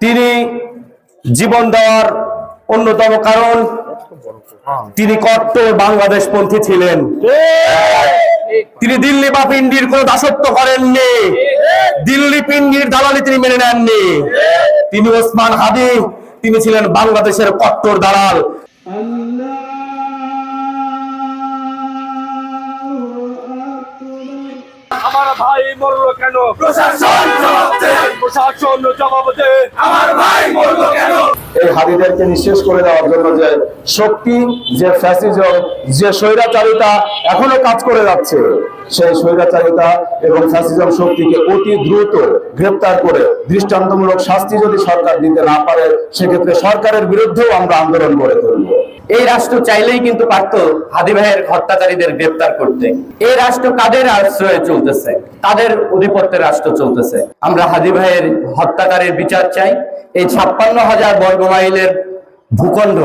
তিনি জীবন দেওয়ার অন্যতম কারণ, তিনি কট্টর বাংলাদেশপন্থী ছিলেন। তিনি দিল্লি বা পিন্ডির কোন দাসত্ব করেননি। দিল্লি পিন্ডির দালালি তিনি মেনে নেননি। তিনি ওসমান হাদি, তিনি ছিলেন বাংলাদেশের কট্টর দালাল। আমার ভাই মরলো কেন? প্রশাসন জবাব দে। প্রশাসন জবাব দে। আমার ভাই মরলো কেন? এই হাদিদেরকে নিঃশেষ করে দেওয়ার জন্য যে শক্তি যে ফ্যাসিজম যে স্বৈরাচারিতা এখনও কাজ করে যাচ্ছে সেই স্বৈরাচারিতা এবং ফ্যাসিজম শক্তিকে অতি দ্রুত গ্রেপ্তার করে দৃষ্টান্তমূলক শাস্তি যদি সরকার দিতে না পারে সেক্ষেত্রে সরকারের বিরুদ্ধেও আমরা আন্দোলন করে তুলব। এই রাষ্ট্র চাইলেই কিন্তু পারত হাদি ভাইয়ের হত্যাকারীদের গ্রেপ্তার করতে। এই রাষ্ট্র কাদের আশ্রয়ে চলতেছে? তাদের অধিপত্যের রাষ্ট্র চলতেছে? আমরা হাদি ভাইয়ের হত্যাকারীর বিচার চাই। এই ছাপ্পান্ন হাজার বর্গ মাইলের ভূখণ্ড,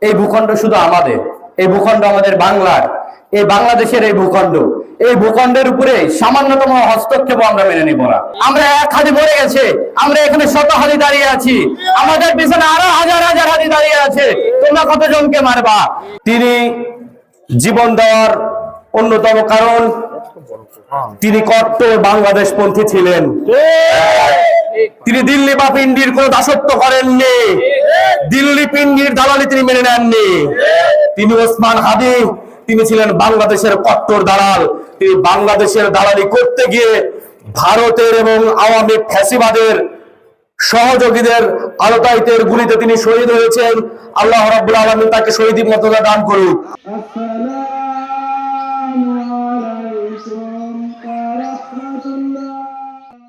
এই ভূখণ্ড শুধু আমাদের, এই ভূখণ্ড আমাদের বাংলার এই বাংলাদেশের এই ভূখণ্ড। এই ভূখণ্ডের উপরে সামান্যতম হস্তক্ষেপ আমরা মেনে নিব না। আমরা এক হাতি মরে গেছে, আমরা এখানে শত হাতি দাঁড়িয়ে আছি। আমাদের পিছনে আরও হাজার হাজার হাতি দাঁড়িয়ে আছে। তোমরা কতজনকে মারবা? তিনি জীবন দেওয়ার অন্যতম কারণ, তিনি কট্টর বাংলাদেশপন্থী ছিলেন। তিনি দিল্লি বা পিন্ডির কোন দাসত্ব করেননি। দিল্লি পিন্ডির দালালি তিনি মেনে নেননি। তিনি ওসমান হাদি তিনি ছিলেন বাংলাদেশের কট্টর দালাল। তিনি বাংলাদেশের দালালি করতে গিয়ে ভারতের এবং আওয়ামী ফ্যাসিবাদের সহযোগীদের আলোতায়িতের গুলিতে তিনি শহীদ হয়েছেন। আল্লাহ রাবুল আলম তাকে শহীদ মর্যাদা দান করুক।